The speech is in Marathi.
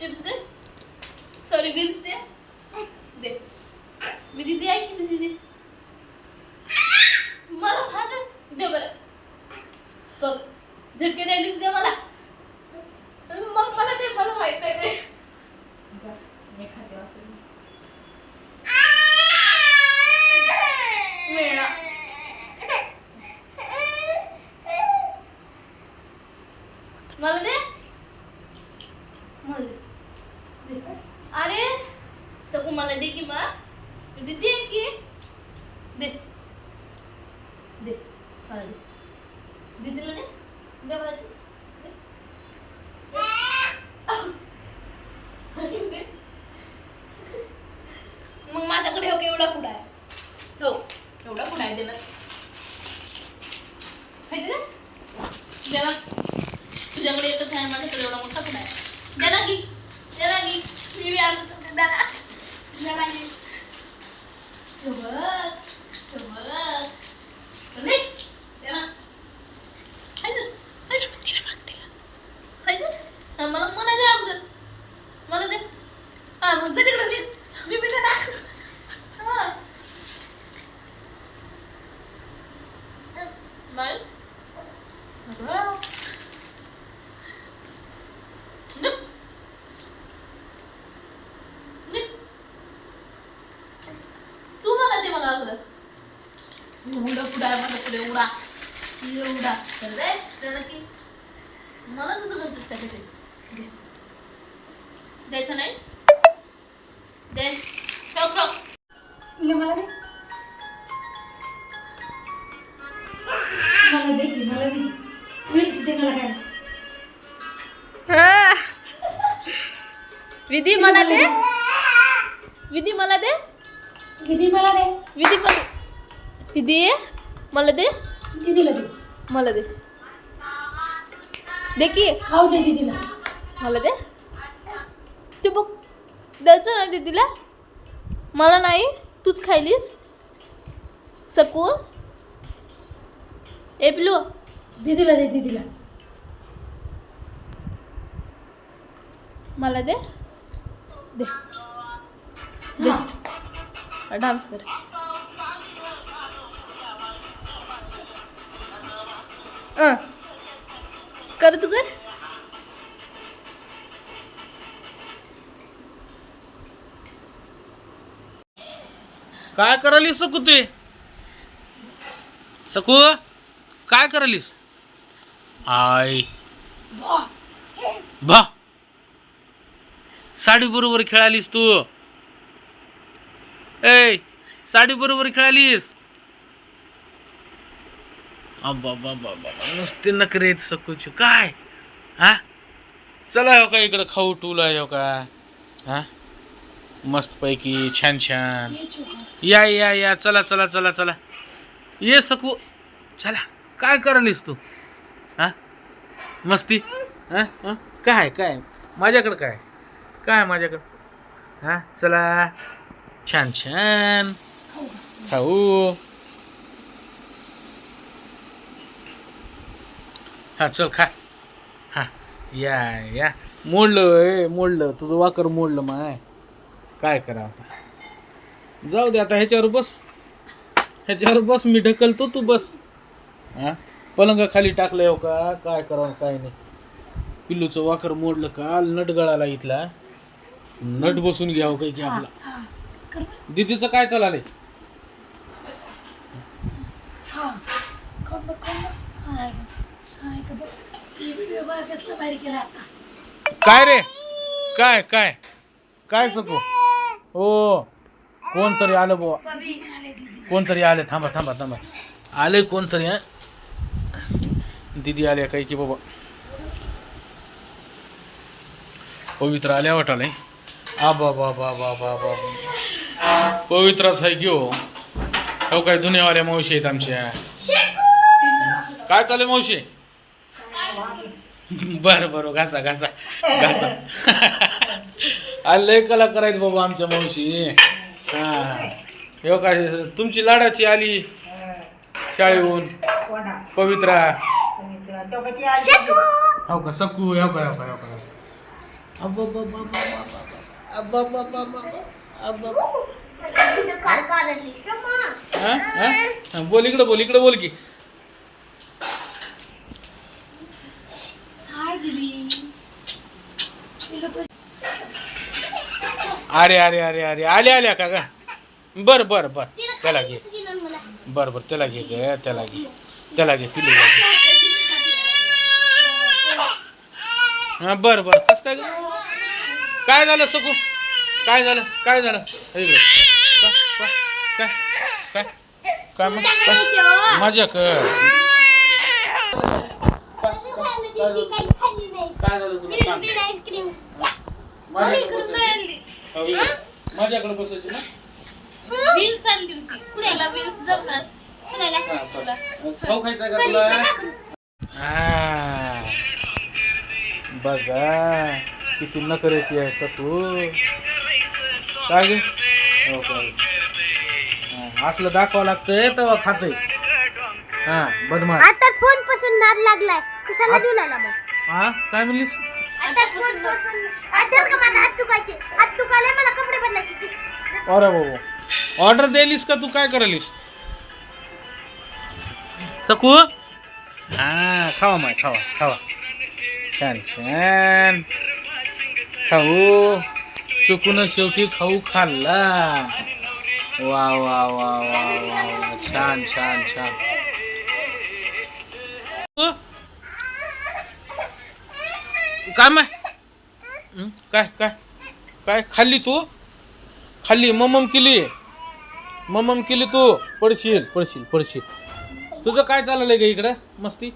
चिप्स दे सॉरी विल्स दे. दे. मी दिदी आहे की तुझी दे? मला भाग. दे बरं. बघ झटके द्यायलीस दे मला. मग मला दे मला माहीत नाही ते जा, मी खाते असं. मेळा मला दे. मला. दे. मला दे मग मी देते की, दे दे मला दे दीदीला दे। दे मला चिप्स दे। दे. मग माझ्याकडे हो एवढा कुठं आहे? हो एवढा कुठं आहे. देणार ना की मला मला द्या अगोदर मला दे हा मग जा तिकडं मी मी बी दे ना हा नाही अगं. निघ. निघ. तू मला दे मला अगोदर एवढा एवढा तर की मला कसं करतेस का द्यायचं नाही दे ठेव ठेव तुला मला दे मला दे की मला दे विल्स दे मला काय विधी मला दे विधी मला दे किती मला दे. विधी मला विधी? मला दे. दीदीला दे. मला दे. दे की. खाऊ दे दीदीला मला दे. ते बघ. द्यायचं ना दीदीला मला नाही. तूच खायलीस. सकू. ए पिलू दीदीला दे दीदीला मला दे. दे. दे डान्स कर. अं. कर तू कर. काय करालीस सकू ते? सकू काय करालीस आय बा साडी बरोबर खेळालीस तू. ए साडी बरोबर खेळालीस? बाबा नुसते नखरे सकूच. काय? हा? चला हो का इकडं खाऊ टूला हो का? हा? मस्तपैकी छान छान. या या या चला चला चला चला. ये सकू. चला काय करालीस तू? हा? मस्ती? हा? हा? काय काय? माझ्याकडं काय? काय माझ्याकडं? हा? चला. छान छान. खाऊ. हा चल खा. हा या या. मोडलं ए मोडलं. तुझं वाकर मोडलं माय. काय करा आता? जाऊ दे आता ह्याच्यावर बस. ह्याच्यावर बस मी ढकलतो तू बस. हा? पलंग खाली टाकलं हो का? काय करावं काय नाही. पिल्लूचं वाकर मोडलं का? नट गळाला इथला. नट बसून घ्यावं काही की आपला? दीदीचं काय चाललंय? काय रे? काय काय? काय सकू हो कोणतरी आलं दीदी. कोणतरी आले थांबा थांबा थांबा. आले कोणतरी हा? दिदी आल्या काही की बाबा. पवित्र आल्या. वाटाले आ बा बा बा बा बा बा. पवित्राच आहे घेऊ. हो काय दुनियावाल्या मावशी आहेत आमच्या. काय चालू आहे, मावशी? बरं बरं घासा घासा घासा. अरे लय कलाकार आहेत बाबा आमच्या मावशी. हा. हो काय तुमची लाडाची आली शाळेहून. पवित्रा. हो का सकू हो का हो का हो का. हा? हा? हा, बोल इकडं बोल इकडं बोल की. अरे अरे अरे अरे आले आल्या का का बर बर बर. त्याला घे. बर बर त्याला घे ग त्याला घे. त्याला घे पिलू हा बर बर. कस काय? काय झालं सकू काय झालं? काय झालं? इकडे. काय? काय? मग? काय? मजा कर. काय झालं तुला? सांग. माझ्याकडे बसायची? हो. माझ्याकडे बसायची ना? व्हील्स आणली होती. कुणाला व्हील्स जमणार? हा, बरं. खाऊ खायचा का तुला? हा. बघा किती नकरेची आहे सतू. काय गे? हो काय? हा, असलं दाखवावं लागतंय तेव्हा खातंय. हा बदमाश. आता फोनपासून नाद लागलाय. कशाला देऊ लागला मग? हा काय म्हणलीस? आता फोनपासून आठवत का माझा हात दुखायचे हात दुखायला मला कपडे बदलायचे ते. अरे बाबा. ऑर्डर द्यायलीस का तू? काय करायलीस? सकू? हा खावा माय खावा खावा. छान छान. खाऊ. सुकून शेवटी खाऊ खाल्ला. वा वा वा वा वा वा छान छान छान. अ? काय माय काय काय? काय खाल्ली तू? खाल्ली ममम केली. ममम केली तू. पडशील पडशील पडशील तुझं काय चाललंय ग इकडं? मस्ती?